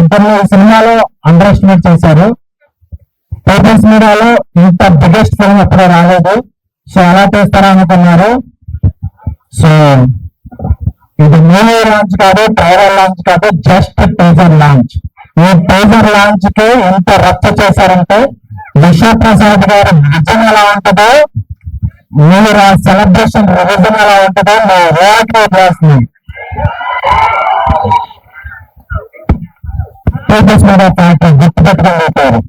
ఇద్దరు సినిమాలో under estimate చేశారు. పీపుల్స్ మీడియాలో ఇంత బిగ్గెస్ట్ ఫిల్మ్ ఎప్పుడూ రాలేదు. సో ఎలా చేస్తారా అనుకున్నారు. సో ఇది మూవీ లాంచ్ కాదు ట్రైలర్ లాంచ్ కాదు జస్ట్ టీజర్ లాంచ్ ఈ టీజర్ లాంచ్కి ఎంత రచ్చ చేశారంటే విశ్వప్రసాద్ గారి నిజం ఎలా ఉంటుందో మీరు సెలబ్రేషన్ రివిజన్ ఎలా ఉంటుందో మీ రియాక్ట్ చేస్తుంది పీపుల్స్ మీద ఫ్యాక్టరీ గుర్తు పెట్టుకుని పేరు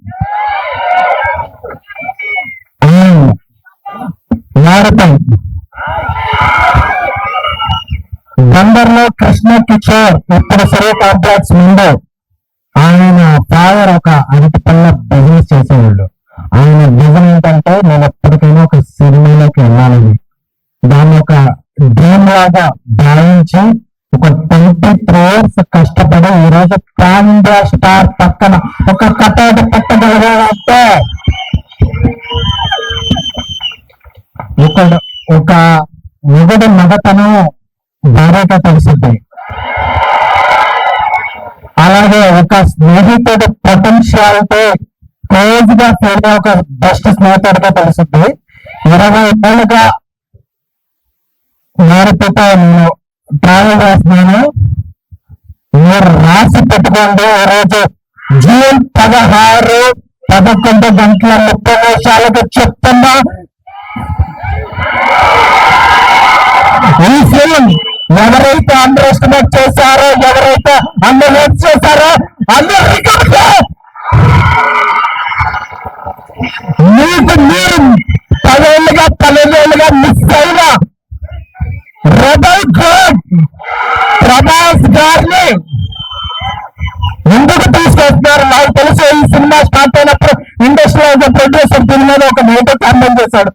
మారుతాం బందర్లో కృష్ణ కిషోర్ ఇప్పుడు సరే కాంప్లెక్స్ ముందు ఆయన ఫాదర్ ఒక అరటి పళ్ళ బిజినెస్ చేసేవాళ్ళు. ఆయన విజన్ ఏంటంటే ట్వంటీ త్రీ ఇయర్స్ కష్టపడి ఈ రోజు పాన్ ఇండియా స్టార్ పక్కన ఒక కథ పెట్టగలిగాడంటే ఇక్కడ ఒక మొదటి మగతను భార్యగా తెలిసింది అలాగే ఒక స్నేహితుడు పొటెన్షియల్తో క్లోజ్గా ఫీల్ ఒక బెస్ట్ స్నేహితుడిగా తెలుస్తుంది ఇరవై ఏళ్ళుగా మారిపోతా నేను. ట్రావెల్ చేస్తున్నాను మీరు రాసి పెట్టుకోండి ఈ రోజు. జూన్ పదహారు పదకొండు గంటల ముప్పై నిమిషాలకు చెప్తున్నా. ఈ ఫిల్మ్ ఎవరైతే అండర్ ఎస్టిమేట్ చేశారో ఎవరైతే అండర్ చేశారో అందరూ మీకు మీరు పదేళ్ళుగా రెబల్ గాడ్ ప్రభాస్ గారిని ఎందుకు తీసుకొస్తున్నారు. నాకు తెలుసు ఈ సినిమా స్టార్ట్ అయినప్పుడు ఇండస్ట్రీలో ప్రొడ్యూసర్ దీని మీద ఒక నెగిటివ్ క్యాంపెయిన్ చేశాడు.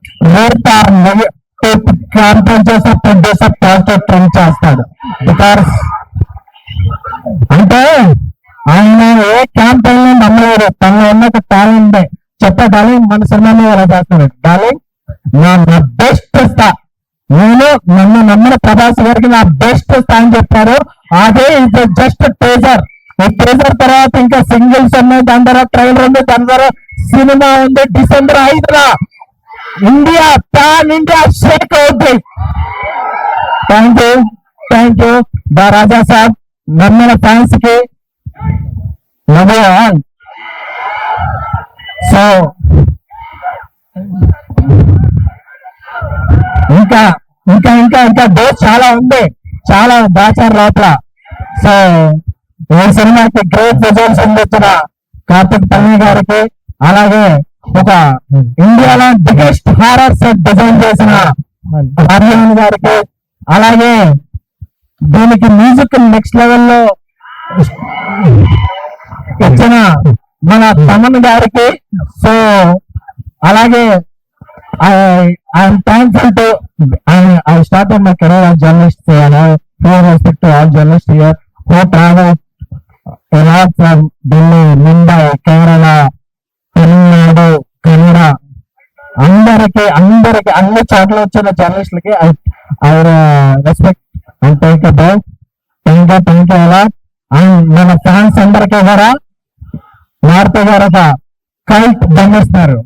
క్యాంపెయిన్ చేసే ప్రొడ్యూసర్ పాజిటివ్ ట్రెండ్ చేస్తాడు. బికాస్ అంటే ఆయన ఏ క్యాంపెయిన్ నమ్మలేరు. నమ్మలేడు తనలో ఉన్న ఒక టాలెంట్ చెప్పే డాలింగ్ మన సినిమా మీద ఎలా చేస్తున్నాడు డాలింగ్ నా నా బెస్ట్ ఇస్తా నేను నన్ను నమ్మిన ప్రభాస్ గారికి నా బెస్ట్ ఇస్తా చెప్పారు. అదే ఇది జస్ట్ టేజర్ ఈ టేజర్ తర్వాత ఇంకా సింగిల్స్ ఉన్నాయి. దాని తర్వాత ట్రైలర్ ఉంది. దాని ద్వారా సినిమా ఉంది. డిసెంబర్ ఐదున ఇండియా పాన్ ఇండియా షేక్ అవుతుంది thank you thank you the Raja Saab నమ్మిన ఫ్యాన్స్కి సో ఇంకా ఇంకా ఇంకా ఇంకా డోస్ చాలా ఉంది. చాలా దాచారు లోపల. సో ఈ సినిమాకి గ్రేట్ రిజల్ట్స్ అందించిన కార్తిక్ పల్లి గారికి అలాగే ఒక ఇండియాలో బిగ్గెస్ట్ హారర్ సెట్ డిజైన్ చేసిన హర్యాన్ గారికి అలాగే దీనికి మ్యూజిక్ నెక్స్ట్ లెవెల్లో ఇచ్చిన మన తమన్ గారికి. సో అలాగే I'm thankful to I, I started my career as journalist and I pay respect to all journalists here. Who travel a lot from Delhi, Mumbai, Kerala, Tamil Nadu, Kannada. అందరికి అందరికి అన్ని చోట్ల వచ్చిన జర్నలిస్టులకి I I respect and take bye thank you thank you అలా and మన fans అందరికీ కూడా మారుతి గారు ఒక కైట్ బంధిస్తారు.